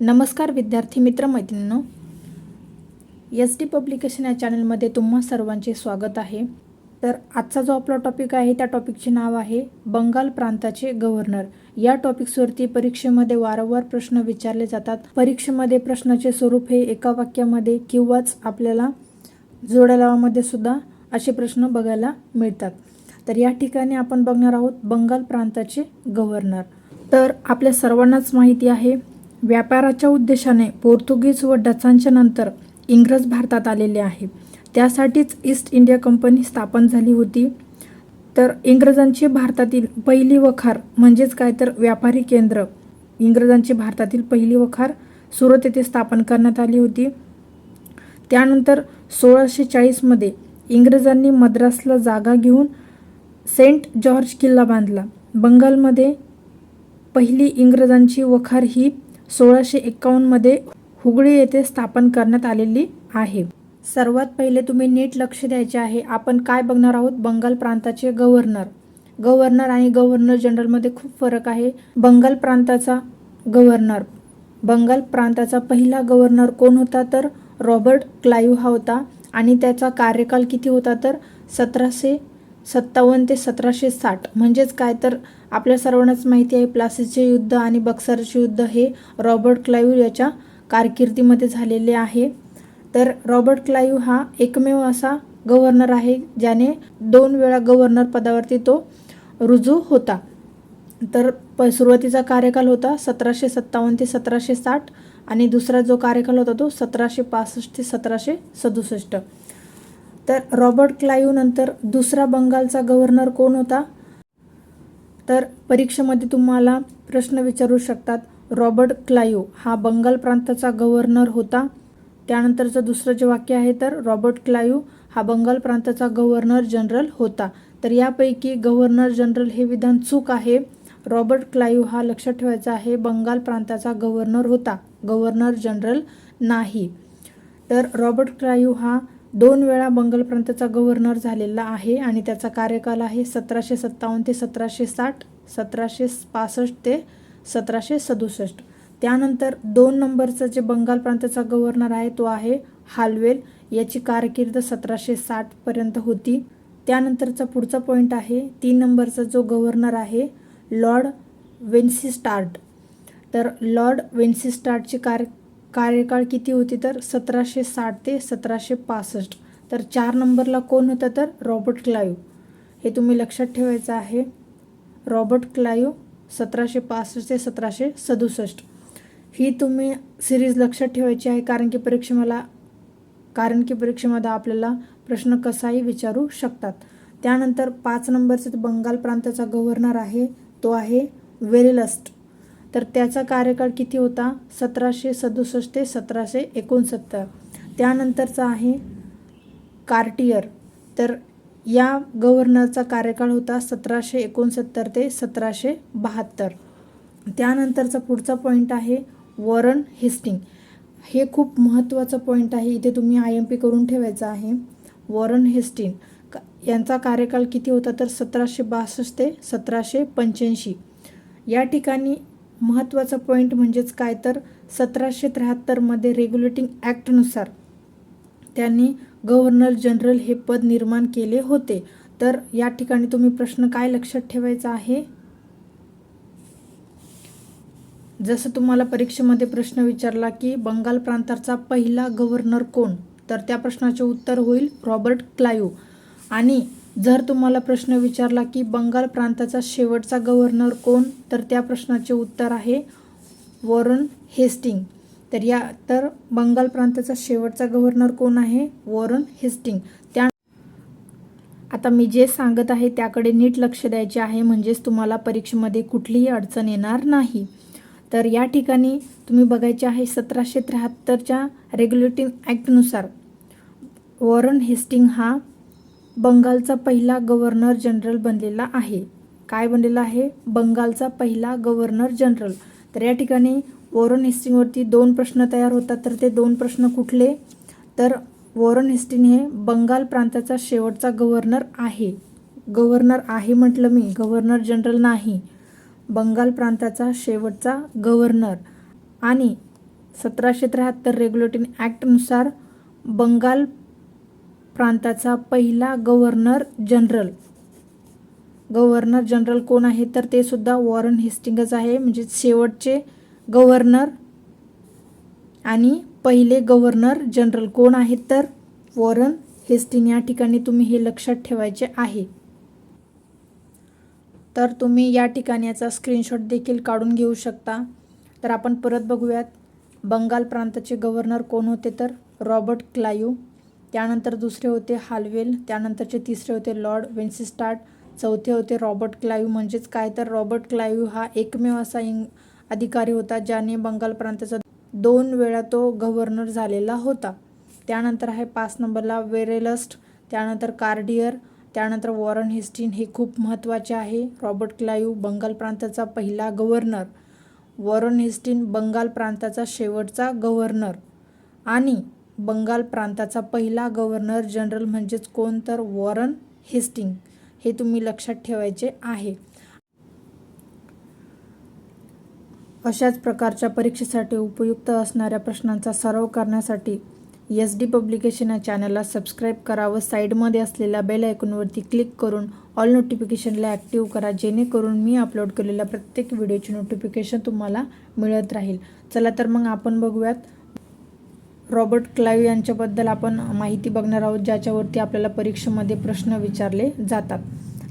नमस्कार विद्यार्थी मित्र मैत्रिणींनो एस डी पब्लिकेशन या चॅनलमध्ये तुम्हा सर्वांचे स्वागत आहे. तर आजचा जो आपला टॉपिक आहे त्या टॉपिकचे नाव आहे बंगाल प्रांताचे गव्हर्नर या टॉपिक्सवरती परीक्षेमध्ये वारंवार प्रश्न विचारले जातात. परीक्षेमध्ये प्रश्नाचे स्वरूप हे एका वाक्यामध्ये किंवाच आपल्याला जोड्यालावामध्ये सुद्धा असे प्रश्न बघायला मिळतात. तर या ठिकाणी आपण बघणार आहोत बंगाल प्रांताचे गव्हर्नर तर आपल्या सर्वांनाच माहिती आहे व्यापाराच्या उद्देशाने पोर्तुगीज व डचांच्या नंतर इंग्रज भारतात आलेले आहे. त्यासाठीच ईस्ट इंडिया कंपनी स्थापन झाली होती. तर इंग्रजांची भारतातील पहिली वखार म्हणजेच काय तर व्यापारी केंद्र इंग्रजांची भारतातील पहिली वखार सुरत येथे स्थापन करण्यात आली होती. त्यानंतर सोळाशे चाळीसमध्ये इंग्रजांनी मद्रासला जागा घेऊन सेंट जॉर्ज किल्ला बांधला. बंगालमध्ये पहिली इंग्रजांची वखार ही सोळाशे एक्कावन्नमध्ये हुगळी येथे स्थापन करण्यात आलेली आहे. सर्वात पहिले तुम्ही नीट लक्ष द्यायचे आहे. आपण काय बघणार आहोत? बंगाल प्रांताचे गव्हर्नर. गव्हर्नर आणि गव्हर्नर जनरलमध्ये खूप फरक आहे. बंगाल प्रांताचा गव्हर्नर. बंगाल प्रांताचा पहिला गव्हर्नर कोण होता तर रॉबर्ट क्लाईव्ह हा होता आणि त्याचा कार्यकाल किती होता तर सतराशे सत्तावन्न ते सतराशे साठ. म्हणजेच काय तर आपल्या सर्वांनाच माहिती आहे प्लासीचे युद्ध आणि बक्सरचे युद्ध हे रॉबर्ट क्लाईव्ह याच्या कारकिर्दीमध्ये झालेले आहे. तर रॉबर्ट क्लाईव्ह हा एकमेव असा गव्हर्नर आहे ज्याने दोन वेळा गव्हर्नर पदावरती तो रुजू होता. तर प सुरुवातीचा कार्यकाल होता सतराशे सत्तावन्न ते सतराशे साठ आणि दुसरा जो कार्यकाल होता तो सतराशे पासष्ट ते सतराशे सदुसष्ट. तर रॉबर्ट क्लायू नंतर दुसरा बंगालचा गव्हर्नर कोण होता? तर परीक्षेमध्ये तुम्हाला प्रश्न विचारू शकतात रॉबर्ट क्लायू. हा बंगाल प्रांताचा गव्हर्नर होता. त्यानंतरचं दुसरं जे वाक्य आहे तर रॉबर्ट क्लायू हा बंगाल प्रांताचा गव्हर्नर जनरल होता. तर यापैकी गव्हर्नर जनरल हे विधान चूक आहे. रॉबर्ट क्लायू हा लक्षात ठेवायचा आहे बंगाल प्रांताचा गव्हर्नर होता. गव्हर्नर जनरल नाही. तर रॉबर्ट क्लायू हा दोन वेळा बंगालप्रांताचा गव्हर्नर झालेला आहे आणि त्याचा कार्यकाल आहे सतराशे सत्तावन्न ते सतराशे साठ सतराशे पासष्ट ते सतराशे सदुसष्ट. त्यानंतर दोन नंबरचा जे बंगाल प्रांताचा गव्हर्नर आहे तो आहे हालवेल. याची कारकीर्द सतराशे साठपर्यंत होती. त्यानंतरचा पुढचा पॉईंट आहे तीन नंबरचा जो गव्हर्नर आहे लॉर्ड वेन्सिस्टार्ट. तर लॉर्ड वेन्सिस्टार्टची कार कार्यकाळ किती होती तर? सतराशे साठ ते सतराशे पासष्ट. तर चार नंबरला कोण होतं तर? Robert Clive. हे तुम्ही लक्षात ठेवायचं आहे. रॉबर्ट क्लायू सतराशे पासष्ट ते सतराशे सदुसष्ट. ही तुम्ही सिरीज लक्षात ठेवायची आहे कारण की परीक्षेमाला कारण की परीक्षेमध्ये आपल्याला प्रश्न कसाही विचारू शकतात. त्यानंतर पाच नंबरचा बंगाल प्रांताचा गव्हर्नर आहे. तो आहे वेरिलस्ट. तर त्याचा कार्यकाळ किती होता? सतराशे सदुसष्ट ते सतराशे एकोणसत्तर. त्यानंतरचा आहे कार्टियर. तर या गव्हर्नरचा कार्यकाळ होता सतराशे एकोणसत्तर ते सतराशे बहात्तर. त्यानंतरचा पुढचा पॉईंट आहे वॉरन हेस्टिंग. हे खूप महत्त्वाचं पॉईंट आहे इथे तुम्ही आय एम पी करून ठेवायचं आहे. Warren Hastings. यांचा कार्यकाळ किती होता? तर सतराशे बासष्ट ते सतराशे पंच्याऐंशी. या ठिकाणी महत्त्वाचा पॉईंट म्हणजेच काय तर सतराशे त्र्याहत्तरमध्ये रेग्युलेटिंग ॲक्टनुसार त्यांनी गव्हर्नर जनरल हे पद निर्माण केले होते. तर या ठिकाणी तुम्ही प्रश्न काय लक्षात ठेवायचा आहे? जसं तुम्हाला परीक्षेमध्ये प्रश्न विचारला की बंगाल प्रांताचा पहिला गव्हर्नर कोण? तर त्या प्रश्नाचे उत्तर होईल रॉबर्ट क्लायू. आणि जर तुम्हाला प्रश्न विचारला की बंगाल प्रांताचा शेवटचा गव्हर्नर कोण तर त्या प्रश्नाचे उत्तर आहे वॉरन हेस्टिंग. तर या तर बंगाल प्रांताचा शेवटचा गव्हर्नर कोण आहे? Warren Hastings. त्या आता मी जे सांगत आहे त्याकडे नीट लक्ष द्यायचे आहे म्हणजेच तुम्हाला परीक्षेमध्ये कुठलीही अडचण येणार नाही. तर या ठिकाणी तुम्ही बघायचे आहे सतराशे त्र्याहत्तरच्या रेग्युलेटिंग ॲक्टनुसार वॉरन हेस्टिंग हा बंगालचा पहिला गव्हर्नर जनरल बनलेला आहे. काय बनलेला आहे? बंगालचा पहिला गव्हर्नर जनरल. तर या ठिकाणी वॉरन हिस्टिंगवरती दोन प्रश्न तयार होतात. तर ते दोन प्रश्न कुठले? तर वॉरन हिस्टिन हे बंगाल प्रांताचा शेवटचा गव्हर्नर आहे. गव्हर्नर आहे म्हटलं मी. गव्हर्नर जनरल नाही. बंगाल प्रांताचा शेवटचा गव्हर्नर. आणि सतराशे त्र्याहत्तर रेग्युलेटिंग ॲक्टनुसार बंगाल प्रांताचा पहिला गव्हर्नर जनरल. गव्हर्नर जनरल कोण आहे? तर ते सुद्धा वॉरन हेस्टिंगच आहे. म्हणजे शेवटचे गव्हर्नर आणि पहिले गव्हर्नर जनरल कोण आहेत? तर वॉरन हेस्टिंग या ठिकाणी तुम्ही हे लक्षात ठेवायचे आहे. तर तुम्ही या ठिकाणी याचा स्क्रीनशॉट देखील काढून घेऊ शकता. तर आपण परत बघूयात. बंगाल प्रांताचे गव्हर्नर कोण होते? तर रॉबर्ट क्लायू. त्यानंतर दुसरे होते हालवेल त्यानंतरचे तिसरे होते लॉर्ड वेन्सिस्टार्ट चौथे होते रॉबर्ट क्लायू म्हणजेच काय? तर रॉबर्ट क्लायू हा एकमेव असा इंग अधिकारी होता ज्याने बंगाल प्रांताचा दोन वेळा तो गव्हर्नर झालेला होता. त्यानंतर आहे पाच नंबरला वेरेलस्ट त्यानंतर कार्डियर त्यानंतर वॉरन हेस्टिन हे खूप महत्त्वाचे आहे. रॉबर्ट क्लायू बंगाल प्रांताचा पहिला गव्हर्नर वॉरन हेस्टिन बंगाल प्रांताचा शेवटचा गव्हर्नर. आणि बंगाल प्रांताचा पहिला गव्हर्नर जनरल म्हणजेच कोण तर वॉरन हेस्टिंग हे तुम्ही लक्षात ठेवायचे आहे. अशाच प्रकारच्या परीक्षेसाठी उपयुक्त असणाऱ्या प्रश्नांचा सराव करण्यासाठी एस डी पब्लिकेशन या चॅनलला सबस्क्राईब करा व साईडमध्ये असलेल्या बेल आयकॉनवरती क्लिक करून ऑल नोटिफिकेशनला ॲक्टिव्ह करा जेणेकरून मी अपलोड केलेल्या प्रत्येक व्हिडिओची नोटिफिकेशन तुम्हाला मिळत राहील. चला तर मग आपण बघूयात रॉबर्ट क्लायू यांच्याबद्दल आपण माहिती बघणार आहोत ज्याच्यावरती आपल्याला परीक्षेमध्ये प्रश्न विचारले जातात.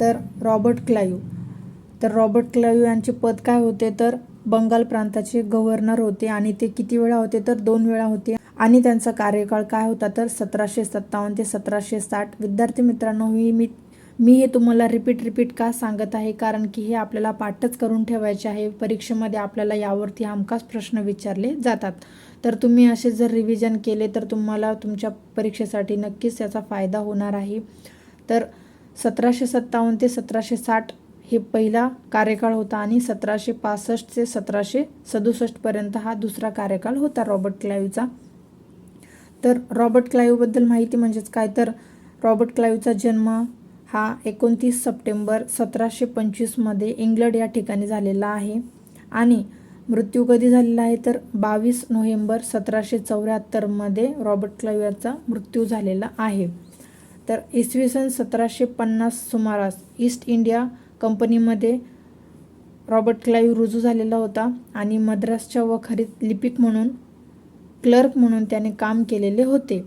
तर रॉबर्ट क्लायू तर रॉबर्ट क्लायू यांचे पद काय होते? तर बंगाल प्रांताचे गव्हर्नर होते आणि ते किती वेळा होते? तर दोन वेळा होते. आणि त्यांचा कार्यकाळ काय होता? तर सतराशे सत्तावन्न ते सतराशे साठ. विद्यार्थी मित्रांनो ही मी मी हे तुम्हाला रिपीट रिपीट का सांगत आहे? कारण की हे आपल्याला पाठच करून ठेवायचे आहे. परीक्षेमध्ये आपल्याला यावरती हमखास प्रश्न विचारले जातात. तर तुम्ही असे जर रिव्हिजन केले तर तुम्हाला तुमच्या परीक्षेसाठी नक्कीच याचा फायदा होणार आहे. तर सतराशे सत्तावन्न ते सतराशे साठ हे पहिला कार्यकाळ होता आणि सतराशे पासष्ट ते सतराशे सदुसष्टपर्यंत हा दुसरा कार्यकाळ होता रॉबर्ट क्लायूचा. तर रॉबर्ट क्लायूबद्दल माहिती म्हणजेच काय? तर रॉबर्ट क्लायूचा जन्म हा एकोणतीस सप्टेंबर सतराशे पंचवीसमध्ये इंग्लंड या ठिकाणी झालेला आहे. आणि मृत्यू कधी झालेला आहे? तर बावीस नोव्हेंबर सतराशे चौऱ्याहत्तरमध्ये रॉबर्ट क्लाईव्ह याचा मृत्यू झालेला आहे. तर इसवी सन सतराशे पन्नास सुमारास ईस्ट इंडिया कंपनीमध्ये रॉबर्ट क्लाईव्ह रुजू झालेला होता आणि मद्रासच्या वखारीत लिपिक म्हणून क्लर्क म्हणून त्याने काम केलेले होते.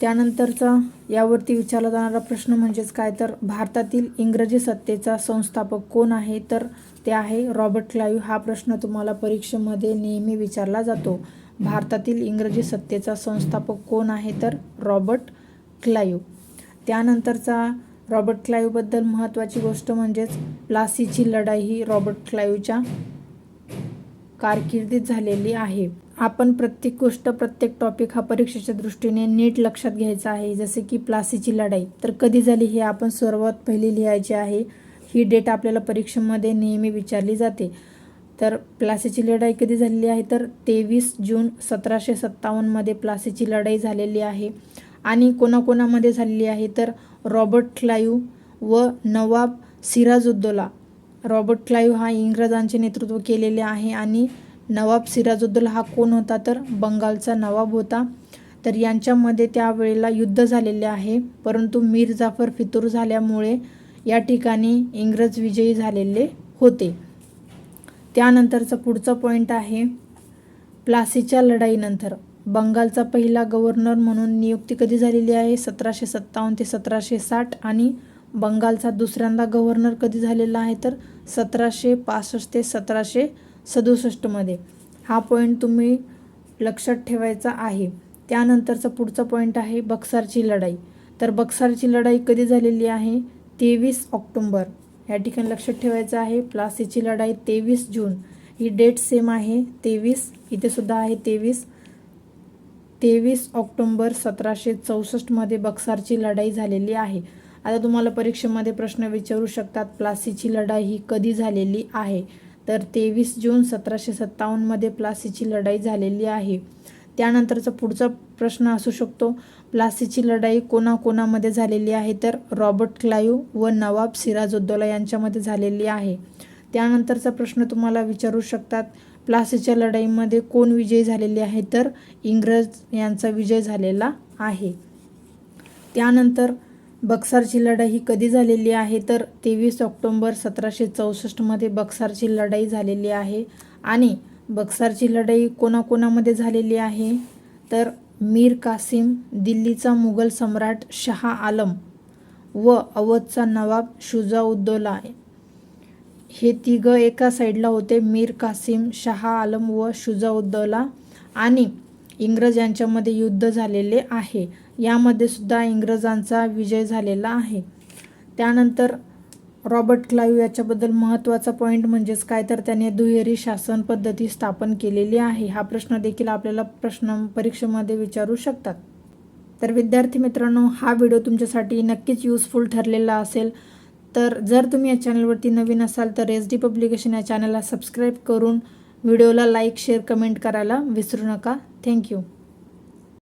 त्यानंतरचा यावरती विचारला जाणारा प्रश्न म्हणजेच काय? तर भारतातील इंग्रजी सत्तेचा संस्थापक कोण आहे? तर ते आहे रॉबर्ट क्लायू. हा प्रश्न तुम्हाला परीक्षेमध्ये नेहमी विचारला जातो. भारतातील इंग्रजी सत्तेचा संस्थापक कोण आहे? तर रॉबर्ट क्लायू. त्यानंतरचा रॉबर्ट क्लायूबद्दल महत्त्वाची गोष्ट म्हणजेच प्लासीची लढाई ही रॉबर्ट क्लायूच्या कारकिर्दीत झालेली आहे. आपण प्रत्येक गोष्ट प्रत्येक टॉपिक हा परीक्षेच्या दृष्टीने नीट लक्षात घ्यायचा आहे. जसे की प्लासीची लढाई. तर कधी झाली हे आपण सर्वात पहिली लिहायची आहे. ही डेट आपल्याला परीक्षेमध्ये नेहमी विचारली जाते. तर प्लासीची लढाई कधी झालेली आहे? तर तेवीस जून सतराशे सत्तावन्नमध्ये प्लासीची लढाई झालेली आहे. आणि कोणाकोणामध्ये झालेली आहे? तर रॉबर्ट क्लायू व नवाब सिराजुद्दोला. रॉबर्ट क्लायू हा इंग्रजांचे नेतृत्व केलेले आहे आणि नवाब सिराजुद्दौला हा कोण होता तर बंगालचा नवाब होता. तर यांच्यामध्ये त्यावेळेला युद्ध झालेले आहे. परंतु मीर जाफर फितूर झाल्यामुळे या ठिकाणी इंग्रज विजयी झालेले होते. त्यानंतरचा पुढचा पॉईंट आहे प्लासीच्या लढाईनंतर. बंगालचा पहिला गव्हर्नर म्हणून नियुक्ती कधी झालेली आहे? सतराशे सत्तावन्न ते सतराशे साठ आणि बंगालचा दुसऱ्यांदा गव्हर्नर कधी झालेला आहे? तर सतराशे पासष्ट ते सतराशे सदुसष्टमध्ये. हा पॉईंट तुम्ही लक्षात ठेवायचा आहे. त्यानंतरचा पुढचा पॉईंट आहे बक्सारची लढाई. तर बक्सारची लढाई कधी झालेली आहे? तेवीस ऑक्टोंबर. या ठिकाणी लक्षात ठेवायचं आहे प्लासीची लढाई तेवीस जून. ही डेट सेम आहे तेवीस. इथे सुद्धा आहे तेवीस. तेवीस ऑक्टोंबर सतराशे चौसष्टमध्ये बक्सारची लढाई झालेली आहे. आता तुम्हाला परीक्षेमध्ये प्रश्न विचारू शकतात प्लासीची लढाई ही कधी झालेली आहे? तर तेवीस जून सतराशे सत्तावन्नमध्ये प्लासीची लढाई झालेली आहे. त्यानंतरचा पुढचा प्रश्न असू शकतो. प्लासीची लढाई कोणाकोणामध्ये झालेली आहे तर रॉबर्ट क्लायू व नवाब सिराजुद्दौला यांच्यामध्ये झालेली आहे. त्यानंतरचा प्रश्न तुम्हाला विचारू शकतात. प्लासीच्या लढाईमध्ये कोण विजयी झालेले आहे तर इंग्रज यांचा विजय झालेला आहे. त्यानंतर बक्सारची लढाई ही कधी झालेली आहे? तर तेवीस ऑक्टोंबर सतराशे चौसष्टमध्ये बक्सारची लढाई झालेली आहे. आणि बक्सारची लढाई कोणाकोणामध्ये झालेली आहे? तर मीर कासिम दिल्लीचा मुघल सम्राट शहा आलम व अवधचा नवाब शुजाउद्दौला. हे तिघं एका साईडला होते मीर कासिम शहा आलम व शुजाउद्दौला. आणि इंग्रज यांच्यामध्ये युद्ध झालेले आहे. यामध्ये सुद्धा इंग्रजांचा विजय झालेला आहे. त्यानंतर रॉबर्ट क्लाईव्ह याच्याबद्दल महत्त्वाचा पॉईंट म्हणजेच काय तर त्याने दुहेरी शासन पद्धती स्थापन केलेली आहे. हा प्रश्न देखील आपल्याला प्रश्न परीक्षेमध्ये विचारू शकतात. तर विद्यार्थी मित्रांनो हा व्हिडिओ तुमच्यासाठी नक्कीच युजफुल ठरलेला असेल. तर जर तुम्ही या चॅनलवरती नवीन असाल तर एस डी पब्लिकेशन या चॅनलला सबस्क्राईब करून व्हिडिओला लाईक शेअर कमेंट करायला विसरू नका. थँक्यू